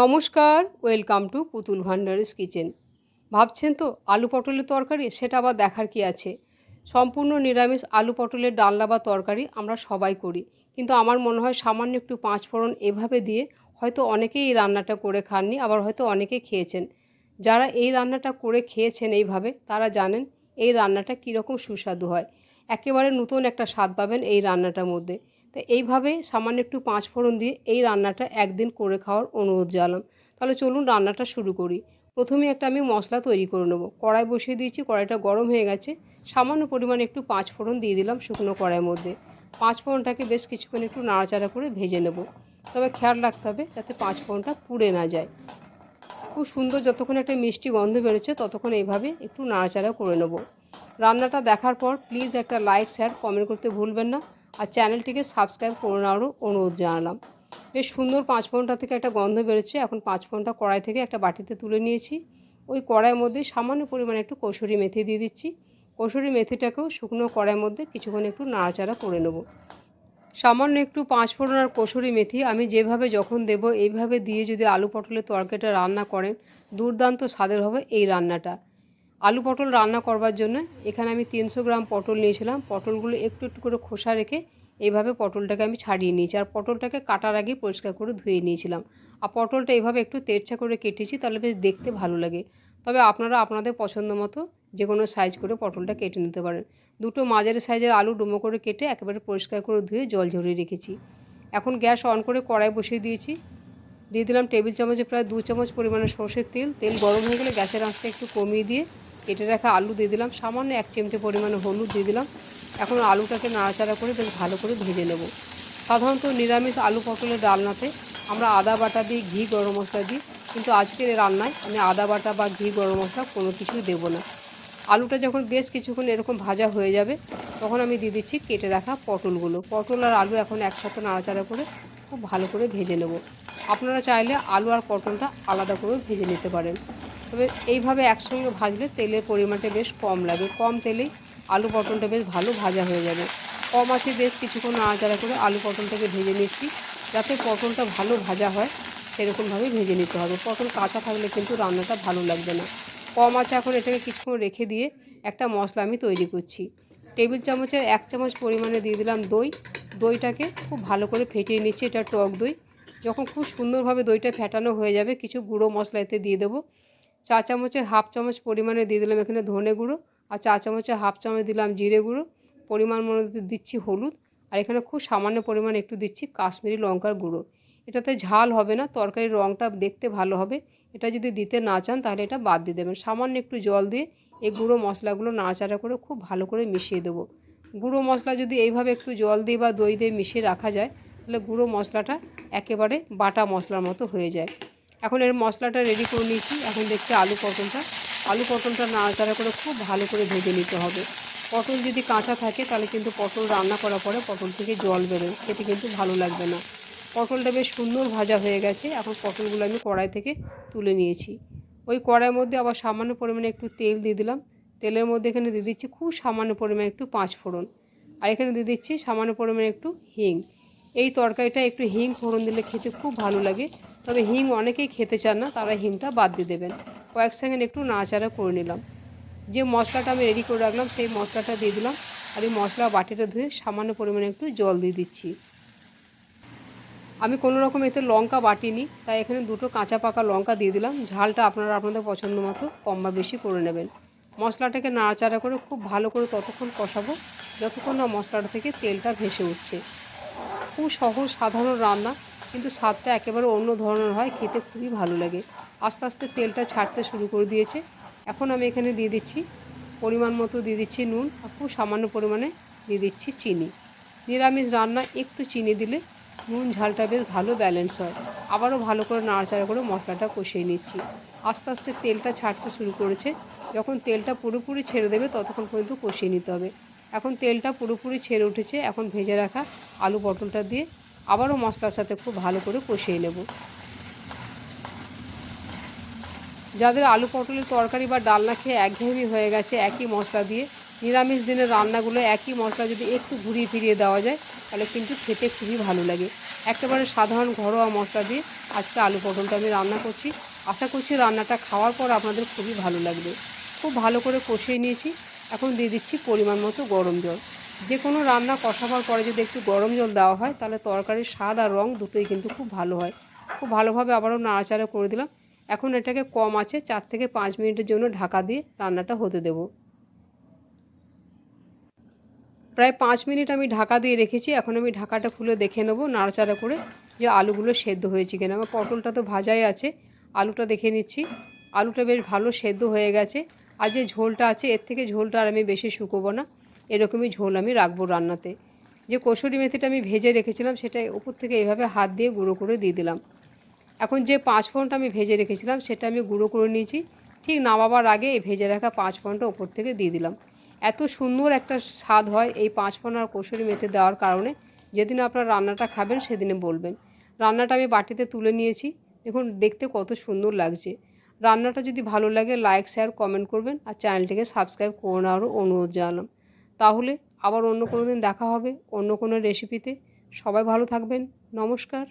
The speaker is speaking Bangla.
নমস্কার, ওয়েলকাম টু পুতুল ভান্ডারিস কিচেন। ভাবছেন তো আলু পটলের তরকারি, সেটা আবার দেখার কি আছে? সম্পূর্ণ নিরামিষ আলু পটলের ডালনা বা তরকারি আমরা সবাই করি। কিন্তু আমার মনে হয় সামান্য একটু পাঁচ ফোড়ন এভাবে দিয়ে হয়তো অনেকেই এই রান্নাটা করে খাননি, আবার হয়তো অনেকে খেয়েছেন। যারা এই রান্নাটা করে খেয়েছেন এইভাবে, তারা জানেন এই রান্নাটা কীরকম সুস্বাদু হয়। একেবারে নতুন একটা স্বাদ পাবেন এই রান্নাটার মধ্যে। তো এইভাবে সামান্য একটু পাঁচ ফোড়ন দিয়ে এই রান্নাটা একদিন করে খাওয়ার অনুরোধ জানালাম। তাহলে চলুন রান্নাটা শুরু করি। প্রথমে একটা আমি মশলা তৈরি করে নেব। কড়াই বসিয়ে দিয়েছি, কড়াইটা গরম হয়ে গেছে। সামান্য পরিমাণে একটু পাঁচ ফোড়ন দিয়ে দিলাম শুকনো কড়াইয়ের মধ্যে। পাঁচ ফোড়নটাকে বেশ কিছুক্ষণ একটু নাড়াচাড়া করে ভেজে নেব। তবে খেয়াল রাখতে হবে যাতে পাঁচ ফোড়নটা পুড়ে না যায়। খুব সুন্দর যতক্ষণ একটা মিষ্টি গন্ধ বেরোচ্ছে ততক্ষণ এইভাবে একটু নাড়াচাড়া করে নেব। রান্নাটা দেখার পর প্লিজ একটা লাইক, শেয়ার, কমেন্ট করতে ভুলবেন না। আর চ্যানেলটিকে সাবস্ক্রাইব করে নেওয়ারও অনুরোধ জানালাম। বেশ সুন্দর পাঁচ ফোড়নটা থেকে একটা গন্ধ বেরোচ্ছে। এখন পাঁচ ফোড়নটা কড়াই থেকে একটা বাটিতে তুলে নিয়েছি। ওই কড়াইয়ের মধ্যে সামান্য পরিমাণে একটু কসুরি মেথি দিয়ে দিচ্ছি। কসুরি মেথিটাকেও শুকনো কড়াইয়ের মধ্যে কিছুক্ষণ একটু নাড়াচাড়া করে নেব। সামান্য একটু পাঁচ ফোড়ন আর কসুরি মেথি আমি যেভাবে যখন দেব, এইভাবে দিয়ে যদি আলু পটলের তরকারিটা রান্না করেন, দুর্দান্ত স্বাদের হবে এই রান্নাটা। আলু পটল রান্না করবার জন্য এখানে আমি তিনশো গ্রাম পটল নিয়েছিলাম। পটলগুলো একটু একটু করে খোসা রেখে এইভাবে পটলটাকে আমি ছাড়িয়ে নিয়েছি আর পটলটাকে কাটার আগে পরিষ্কার করে ধুয়ে নিয়েছিলাম। আর পটলটা এইভাবে একটু তেরছা করে কেটেছি, তাহলে বেশ দেখতে ভালো লাগে। তবে আপনারা আপনাদের পছন্দ মতো যে কোনো সাইজ করে পটলটা কেটে নিতে পারেন। দুটো মাঝারি সাইজের আলু ডুমো করে কেটে একেবারে পরিষ্কার করে ধুয়ে জল ঝরিয়ে রেখেছি। এখন গ্যাস অন করে কড়াই বসিয়ে দিয়েছি। দিয়ে দিলাম টেবিল চামচে প্রায় দু চামচ পরিমাণে সর্ষের তেল। তেল গরম হয়ে গেলে গ্যাসের আঁচটা একটু কমিয়ে দিয়ে কেটে রাখা আলু দিয়ে দিলাম। সামান্য এক চিমটে পরিমাণে হলুদ দিয়ে দিলাম। এখন আলুটাকে নাড়াচাড়া করে বেশ ভালো করে ভেজে নেব। সাধারণত নিরামিষ আলু পটলের ডালনাতে আমরা আদা বাটা দিই, ঘি, গরম মশলা দিই। কিন্তু আজকের রান্নায় আমি আদা বাটা বা ঘি, গরম মশলা কোনো কিছুই দেবো না। আলুটা যখন বেশ কিছুক্ষণ এরকম ভাজা হয়ে যাবে, তখন আমি দিয়ে দিচ্ছি কেটে রাখা পটলগুলো। পটল আর আলু এখন একসাথে নাড়াচাড়া করে খুব ভালো করে ভেজে নেব। আপনারা চাইলে আলু আর পটলটা আলাদা করে ভেজে নিতে পারেন। তবে এইভাবে একসঙ্গে ভাজলে তেলের পরিমাণটা বেশ কম লাগে কম তেলেই আলু পটলটা বেশ ভালো ভাজা হয়ে যাবে। কম আছে বেশ কিছুক্ষণ নাড়াচাড়া করে আলু পটলটাকে ভেজে নিচ্ছি। যাতে পটলটা ভালো ভাজা হয় সেরকমভাবে ভেজে নিতে হবে। পটল কাঁচা থাকলে কিন্তু রান্নাটা ভালো লাগবে না। কম আছে এখন এটাকে কিছুক্ষণ রেখে দিয়ে একটা মশলা আমি তৈরি করছি। টেবিল চামচের এক চামচ পরিমাণে দিয়ে দিলাম দই। দইটাকে খুব ভালো করে ফেটিয়ে নিচ্ছি, এটা টক দই। যখন খুব সুন্দরভাবে দইটা ফেটানো হয়ে যাবে, কিছু গুঁড়ো মশলা এতে দিয়ে দেবো। চা চামচের হাফ চামচ পরিমাণে দিয়ে দিলাম এখানে ধনে গুঁড়ো আর চা চামচে হাফ চামচ দিলাম জিরে গুঁড়ো। পরিমাণ মতো দিচ্ছি হলুদ আর এখানে খুব সামান্য পরিমাণ একটু দিচ্ছি কাশ্মীরি লঙ্কার গুঁড়ো। এটাতে ঝাল হবে না, তরকারির রঙটা দেখতে ভালো হবে। এটা যদি দিতে না চান তাহলে এটা বাদ দিয়ে দেবেন। সামান্য একটু জল দিয়ে এই গুঁড়ো মশলাগুলো নাড়াচাড়া করে খুব ভালো করে মিশিয়ে দেবো। গুঁড়ো মশলা যদি এইভাবে একটু জল দিয়ে বা দই দিয়ে মিশিয়ে রাখা যায় তাহলে গুঁড়ো মশলাটা একেবারে বাটা মশলার মতো হয়ে যায়। এখন এর মশলাটা রেডি করে নিয়েছি। এখন দেখছি আলু পটলটা। আলু পটলটা নাড়াচাড়া করে খুব ভালো করে ভেজে নিতে হবে। পটল যদি কাঁচা থাকে, তাহলে কিন্তু পটল রান্না করার পরে পটল থেকে জল বেরোয়। খেতে কিন্তু ভালো লাগবে না। পটলটা বেশ সুন্দর ভাজা হয়ে গেছে। এখন পটলগুলো আমি কড়াই থেকে তুলে নিয়েছি। ওই কড়াইয়ের মধ্যে আবার সামান্য পরিমাণে একটু তেল দিয়ে দিলাম। তেলের মধ্যে এখানে দিয়ে দিচ্ছি খুব সামান্য পরিমাণে একটু পাঁচ ফোড়ন। আর এখানে দিয়ে দিচ্ছি সামান্য পরিমাণে একটু হিং। এই তরকারিটা একটু হিং ফোড়ন দিলে খেতে খুব ভালো লাগে। তবে হিং অনেকেই খেতে চান না, তারা হিংটা বাদ দিয়ে দেবেন। কয়েক সেকেন্ড একটু নাড়াচাড়া করে নিলাম। যে মশলাটা আমি রেডি করে রাখলাম, সেই মশলাটা দিয়ে দিলাম। আর এই মশলা বাটিটা ধুয়ে সামান্য পরিমাণে একটু জল দিয়ে দিচ্ছি। আমি কোনো রকম এতে লঙ্কা বাটিনি, তাই এখানে দুটো কাঁচা পাকা লঙ্কা দিয়ে দিলাম। ঝালটা আপনারা আপনাদের পছন্দ মতো কম বা বেশি করে নেবেন। মশলাটাকে নাড়াচাড়া করে খুব ভালো করে ততক্ষণ কষাবো, যতক্ষণ না মশলাটা থেকে তেলটা ভেসে উঠছে। খুব সহজ, সাধারণ রান্না, কিন্তু স্বাদটা একেবারে অন্য ধরনের হয়, খেতে খুবই ভালো লাগে। আস্তে আস্তে তেলটা ছাড়তে শুরু করে দিয়েছে। এখন আমি এখানে দিয়ে দিচ্ছি পরিমাণ মতো দিয়ে দিচ্ছি নুন আর খুব সামান্য পরিমাণে দিয়ে দিচ্ছি চিনি। নিরামিষ রান্না একটু চিনি দিলে নুন ঝালটা বেশ ভালো ব্যালেন্স হয়। আবারও ভালো করে নাড়াচাড়া করে মশলাটা কষিয়ে নিচ্ছি। আস্তে আস্তে তেলটা ছাড়তে শুরু করেছে। যখন তেলটা পুরোপুরি ছেড়ে দেবে, ততক্ষণ পর্যন্ত কষিয়ে নিতে হবে। এখন তেলটা পুরোপুরি ছেড়ে উঠেছে, এখন ভেজে রাখা আলু পটলটা দিয়ে আবারও মশলার সাথে খুব ভালো করে কষিয়ে নেব। যাদের আলু পটলের তরকারি বা ডালনা খেয়ে একঘেয়েমি হয়ে গেছে একই মশলা দিয়ে, নিরামিষ দিনের রান্নাগুলো একই মশলা যদি একটু ঘুরিয়ে ফিরিয়ে দেওয়া যায়, তাহলে কিন্তু খেতে খুবই ভালো লাগে। একেবারে সাধারণ ঘরোয়া মশলা দিয়ে আজকে আলু পটলটা আমি রান্না করছি। আশা করছি রান্নাটা খাওয়ার পর আপনাদের খুবই ভালো লাগবে। খুব ভালো করে কষিয়ে নিয়েছি। এখন দিয়ে দিচ্ছি পরিমাণ মতো গরম জল। যে কোনো রান্না কষাবার পরে যদি একটু গরম জল দেওয়া হয়, তাহলে তরকারির স্বাদ আর রং দুটোই কিন্তু খুব ভালো হয়। খুব ভালোভাবে আবারও নাড়াচাড়া করে দিলাম। এখন এটাকে কম আছে চার থেকে পাঁচ মিনিটের জন্য ঢাকা দিয়ে রান্নাটা হতে দেবো। প্রায় পাঁচ মিনিট আমি ঢাকা দিয়ে রেখেছি। এখন আমি ঢাকাটা খুলে দেখে নেব, নাড়াচাড়া করে যে আলুগুলো সেদ্ধ হয়েছে কিনা। আমার পটলটা তো ভাজাই আছে, আলুটা দেখে নিচ্ছি। আলুটা বেশ ভালো সেদ্ধ হয়ে গেছে। আর যে ঝোলটা আছে, এর থেকে ঝোলটা আর আমি বেশি শুকোবো না। এরকমই ঝোল আমি রাখব রান্নাতে। যে কসুরি মেথিটা আমি ভেজে রেখেছিলাম, সেটা উপর থেকে এইভাবে হাত দিয়ে গুঁড়ো করে দিয়ে দিলাম। এখন যে পাঁচ ফোড়নটা আমি ভেজে রেখেছিলাম, সেটা আমি গুঁড়ো করে নিয়েছি। ঠিক নামাবার আগে এই ভেজে রাখা পাঁচ ফোড়নটা ওপর থেকে দিয়ে দিলাম। এত সুন্দর একটা স্বাদ হয় এই পাঁচ ফোড়ন আর কসুরি মেথি দেওয়ার কারণে। যেদিন আপনার রান্নাটা খাবেন, সেদিনে বলবেন। রান্নাটা আমি বাটিতে তুলে নিয়েছি। দেখুন, দেখতে কত সুন্দর লাগছে। রান্নাটা যদি ভালো লাগে লাইক শেয়ার কমেন্ট করবেন আর চ্যানেলটিকে সাবস্ক্রাইব করে নেওয়ারও অনুরোধ জানালাম। তাহলে আবার অন্য কোনো দিন দেখা হবে অন্য কোনো রেসিপিতে সবাই ভালো থাকবেন। নমস্কার।